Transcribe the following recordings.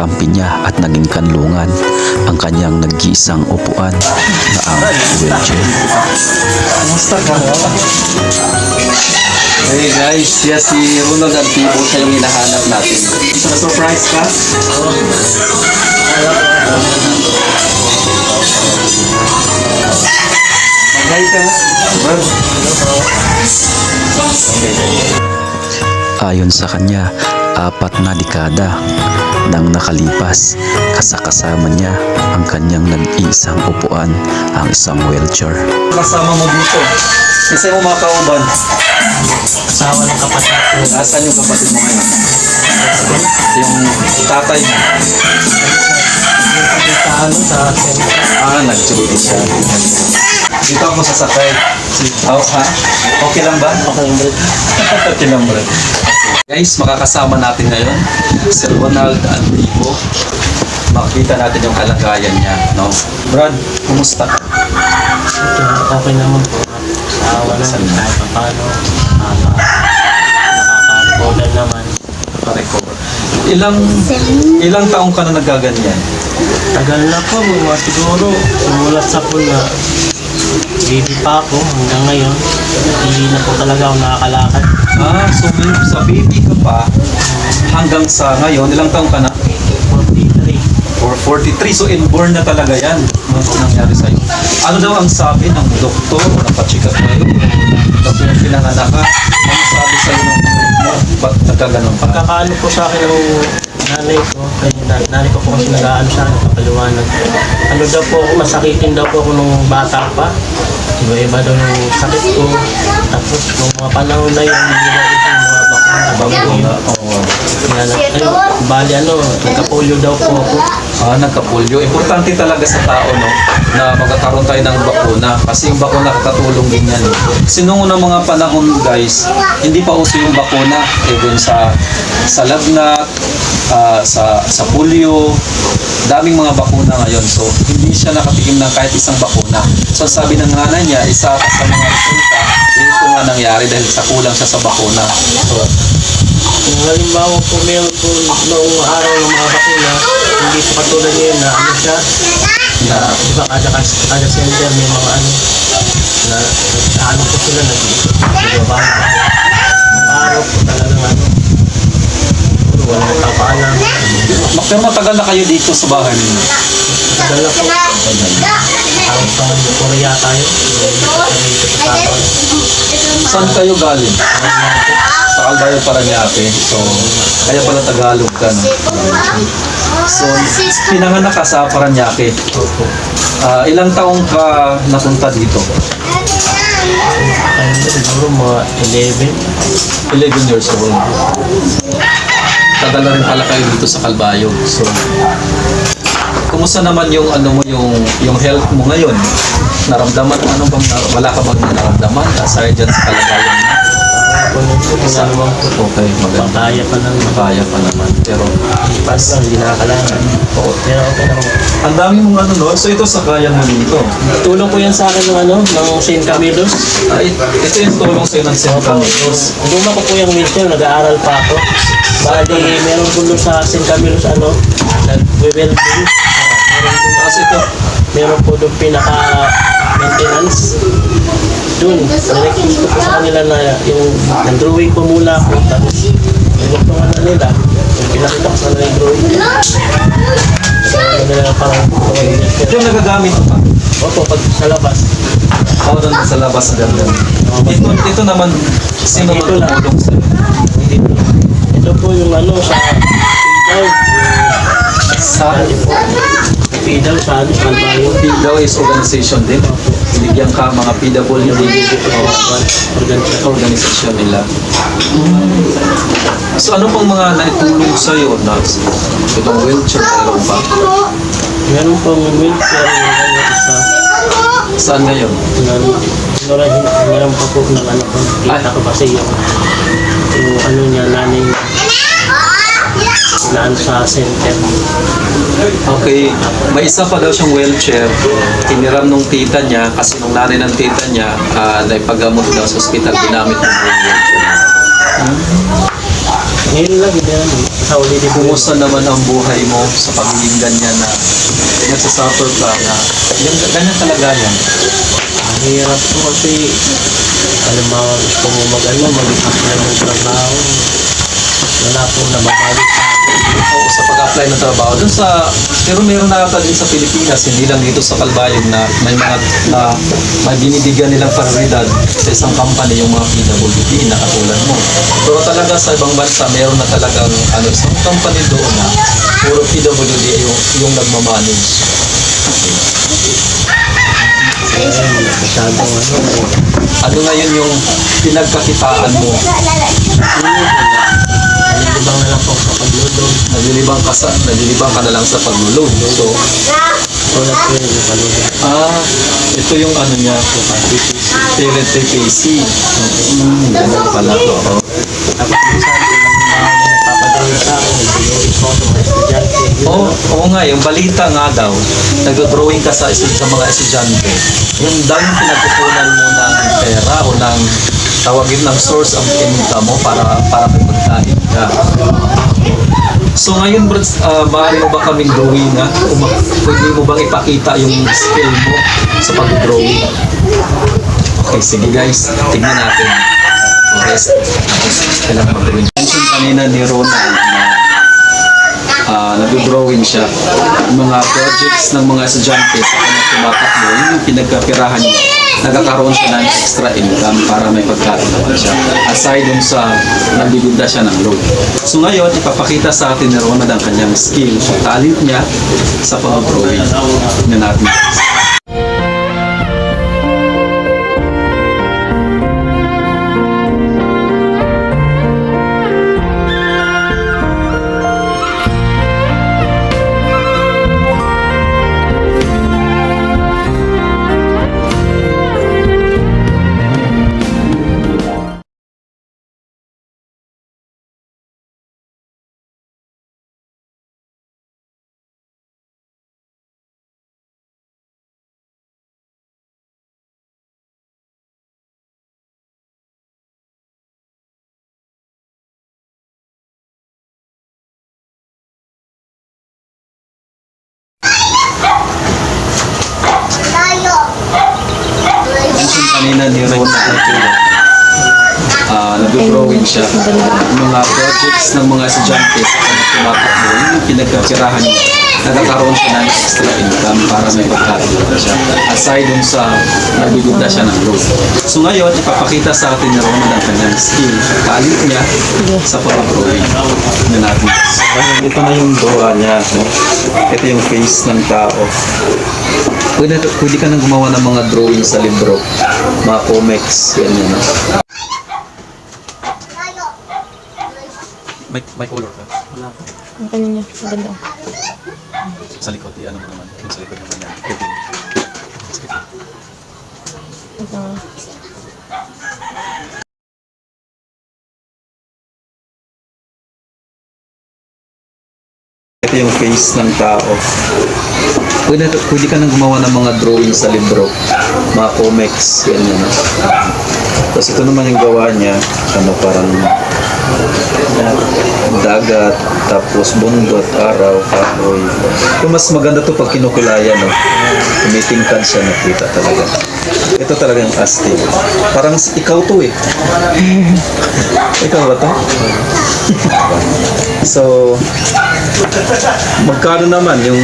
nakakampi niya at naging kanlungan ang kanyang nag-iisang upuan na ang wheelchair. Kumusta ka? Hey guys, siya si Ronald Antibo, siya yung hinahanap natin. Ka? Mag-hi ka nga. Brad. Ayon sa kanya, apat na dekada nang nakalipas, kasakasama niya ang kanyang nag-iisang upuan, ang isang wheelchair. Kasama mo dito. Isa mo mga kauban. Asawa ng kapatid ko. Nasaan yung kapatid mo ngayon? Yung tatay mo. Ano, sa. Ah, nag-duty siya. Dito ako sasakay. Oh, ha? Okay lang ba? Okay, Brad. okay lang ba? Guys, makakasama natin ngayon si Ronald Antibo. Makikita natin yung kalagayan niya, no? Brad, kumusta? Okay naman po. Asawa na, kahit pa paano. Nakaka-recorder naman. Naka-recover. Ilang ilang taong ka na nagaganyan? Tagal na po, mga siguro. Sumulat sa po na baby pa ako hanggang ngayon. Hindi na po talaga ako nakakalakad. Ah, so may- sa baby ka pa hanggang sa ngayon, ilang taong ka na? 43. Or 43, so inborn na talaga yan. Ano nangyari sa'yo? Ano daw ang sabi ng doktor o napacheck up ngayon? Tapos yung pinanganak ka, ano sabi sa'yo ng? Ba't nagkaganon ka? Pagkakaano po sa akin ng nanay ko, kay nanay ko po kasi nag-aano siya, nagpapaliwanag. Ano daw po ako, masakitin daw po ako nung bata pa. Iba-iba daw yung sakit ko. Tapos nung mga panahon na yun, hindi na rin yung mga bakuna, bago yun. Oo. Kaya na, ay, bali ano, nagka-polio daw po ako. Ah, nagka-polio. Importante talaga sa tao, no? Na magkakaroon tayo ng bakuna. Kasi yung bakuna katulong din yan. Noong unang mga panahon, guys, hindi pa uso yung bakuna. Even sa sa lagnat, ah, sa sa polio, daming mga bakuna ngayon. So, hindi siya nakatikim ng kahit isang bakuna. So, sabi ng nanay niya, isa sa mga resulta, ito nga nangyari dahil sa kulang siya sa bakuna. So, halimbawa po meron po noong araw ng mga bakuna, hindi po katulad ngayon na ano siya, na ba kada, kada center may mga ano, na ano po sila, nag-ibaba pa. Ang araw po talagang ano, wala nagpapaalam. pero matagal na kayo dito sa bahay ninyo. Tagal na po, araw sa Korea tayo. Saan kayo galing? Sa Calvario Paranaque. So, kaya pala Tagalog ka, no? So, pinanganak ka sa Paranaque. Ah, ilang taong ka napunta dito? Na, siguro mga 11. 11 years old. Tagal na rin pala kayo dito sa Calvario. So, kumusta naman yung ano mo yung yung health mo ngayon? Naramdaman ano bang wala ka bang naramdaman aside dyan sa kalagayan wala naman po. Okay, maganda. Pa naman. Kaya pa naman. Pero Pas lang, hindi nakakalangan. Oo. Pero okay naman. Ang dami mong ano no? So ito sa kaya mo dito. Tulong po yan sa akin ng ano, ng St. Camilos. Ay, ito yung tulong sa'yo ng St. Camilos. Luma ko po yung wheelchair, nag-aaral pa ako. Bali, meron po sa St. Camilos, ano, nag-welding. Meron po Tapos ito, meron po doon pinaka-maintenance. Doon, nirequest ko po sa kanila na yung nag-drawing po muna ako. Tapos, nagpuntungan na nila. Yung pinakita ko sa kanila yung drawing. Na nila parang ito yung nagagamit mo pa. Opo, pag sa labas. Ako doon sa labas ganda. Ito, ito naman, sino Ito magtutulong sa'yo? Hindi po. Ito po yung ano sa. Sa Pidaw sa ano, Calvario. PIDAW is organization din. Binigyan ka mga PWD Organization. organisasyon nila. So ano pang mga naitulong sa'yo na itong wheelchair meron ba? Meron pong wheelchair yung ano isa. Saan ngayon? Meron, meron, meron pa po ng ano. Kita ko kasi yung yung ano niya, nanay naan sa center. Okay, may isa pa daw siyang wheelchair. Tiniram nung tita niya kasi nung nanay ng tita niya uh, naipagamot daw sa ospital ginamit ng wheelchair. Ngayon lang, hindi naman. Sa uli. Kumusta naman ang buhay mo sa pagiging ganyan na nagsasuffer ka na yan, ganyan talaga yan. Ang hirap po kasi, alam mo, gusto mo mag-ano, mag-apply ng trabaho. Wala po na mabalik sa pag-apply ng trabaho. Dun sa, pero meron na ata din sa Pilipinas, hindi lang dito sa Kalbayog na may mga na may binibigyan nilang prioridad sa isang company yung mga PWD na katulad mo. Pero talaga sa ibang bansa, meron na talagang ano, isang company doon na puro PWD yung, yung nagmamanage. Masyadong ano. Ano ngayon yung pinagkakitaan mo? Ibang na lang po sa paglulo. Naglilibang ka, sa, naglilibang ka na lang sa paglulog. So, ah, ito yung ano niya, parent PPC. Hmm, ganun pala to. Oh. Oo, lang. oo nga, yung balita nga daw, nag-drawing ka sa, sa mga estudyante, yung daming pinagkukunan mo ng pera o ng tawagin ng source of income mo para para may pagkain ka. So ngayon, Brad, uh, maaari mo ba kaming drawing ha? O ma- pwede mo bang ipakita yung skill mo sa pag-drawing? Okay, sige guys, tignan natin. Rest. Tapos, kailangan mag-drawing. Mention kanina ni Ronald na uh, nag-drawing siya. Mga projects ng mga estudyante sa kanyang tumatakbo, yun yung pinagkapirahan niya. Nagkakaroon siya ng extra income para may pagkain naman siya. Aside dun sa nabibinda siya ng load. So ngayon, ipapakita sa atin ni Ronald ang kanyang skill, talent niya sa pag-drawing. Tignan natin. Kanina ni Ronald uh, nag-drawing siya. Mga projects ng mga estudyante sa kanyang tumatakbo, yun yung pinagkapirahan niya. Nagkakaroon siya ng extra income para may pagkain naman siya. Aside dun sa nabibigda siya ng load. So ngayon, ipapakita sa atin ni Ronald ang kanyang skill, talent niya sa pag-drawing. Tignan natin. Ito na yung gawa niya. Ito yung face ng tao. Pwede, pwede ka nang gumawa ng mga drawing sa libro, mga comics, ganyan. No? May, may color ka. Ang kanya niya, maganda. Sa likod, ano mo naman. Yung sa likod naman yan. Pwede. Ito face ng tao. Pwede, pwede ka nang gumawa ng mga drawing sa libro, mga comics, ganyan. Tapos ito naman yung gawa niya, ano parang dagat, tapos bundot, araw, kahoy. Yung mas maganda to pag kinukulayan, no? Tumitingkad siya, nakita talaga. Ito talagang astig. Parang ikaw to eh. ikaw ba to? so, magkano naman yung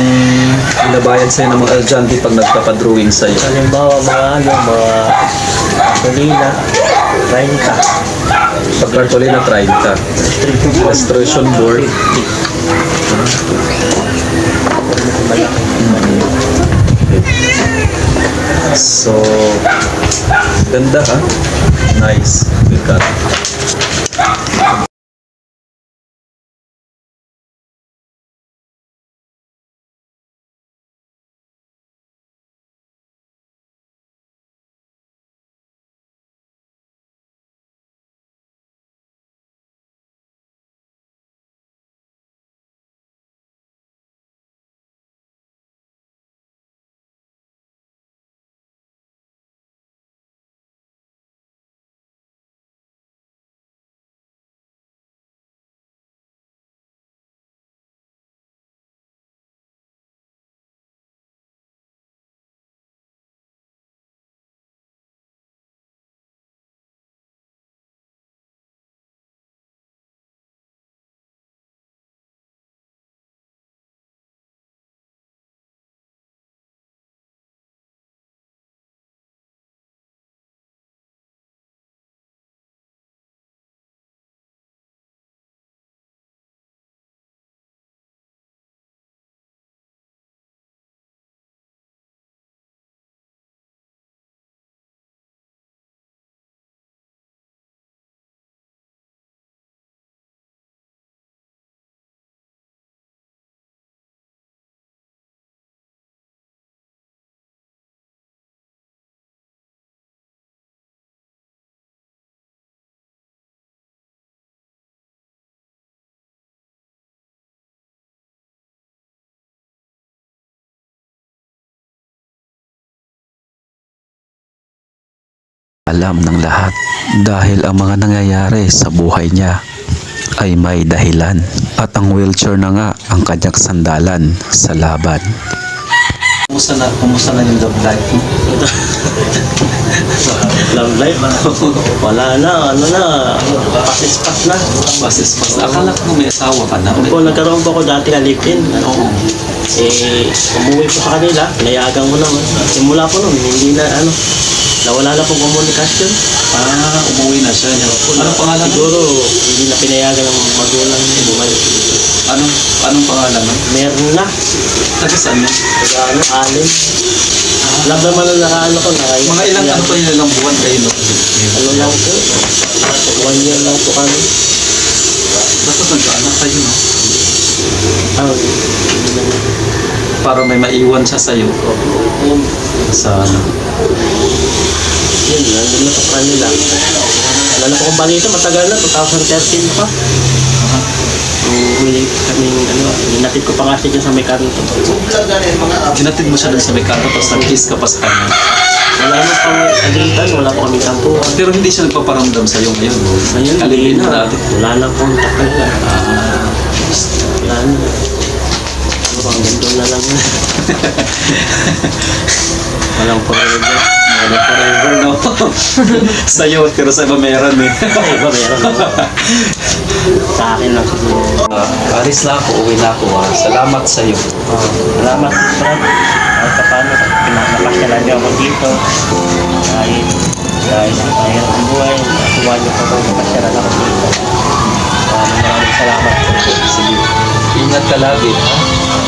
binabayad sa'yo ng mga estudyante pag nagpapadrawing sa'yo? Halimbawa, mga ano, mga Solina, 30. Pag cartolina, 30. Illustration board. So, ganda ha? Nice. Good cut. Alam ng lahat dahil ang mga nangyayari sa buhay niya ay may dahilan at ang wheelchair na nga ang kanyang sandalan sa laban. Kumusta na, kumusta na yung love life mo? Love life. Wala na, ano na, pasispas na. Basis pas. Akala ko may asawa ka na. Kung nagkaroon po ako dati na live-in, Oo. eh, umuwi po sa kanila, nayagan ko naman. Simula po nun, hindi na, ano, nawala na pong komunikasyon. Ah, umuwi na siya. Anong pangalan? Siguro, hindi na pinayagan ng magulang. May- Anong, anong pangalan mo? Meron na. Taga saan yun? Kaya ano, alin. Alam naman na nakaano ko, naka Mga ilang ano pa yun, ilang buwan kayo no? Ano lang po, one year lang po kami. Dapat nagkaanak kayo no? Hindi naman. Para may maiwan siya sa'yo. Yun, Sa ano? Yun, nandun na sa kanila. Wala na po kong balita, matagal na, 2013 pa. Yung huli kaming, ano, hinatid ko pa nga siya dyan sa may kanto. Ginatid mo siya dun sa may kanto tapos nag-kiss ka pa sa kanya. Wala na pang agilitan, wala pa kaming tampuhan. Pero hindi siya nagpaparamdam sa'yo ngayon. Kalingin hindi mo na. dati. Wala na contact na lang. Ah, Wala na. Ganito na lang na. Walang forever. ano forever no? sa'yo, pero sa iba meron eh. Ay, iba meron naman. Sa akin lang siguro. Ah, alis na ako, uwi na ako ah. Salamat sa'yo. Oh, salamat, Brad. At sa paano, pinapasyalan niyo ako dito. Kahit, kahit mahirap ang buhay, natuwa niyo pa ako, napasyalan ako dito. Maraming maraming salamat. Sige. Ingat ka lagi. ha?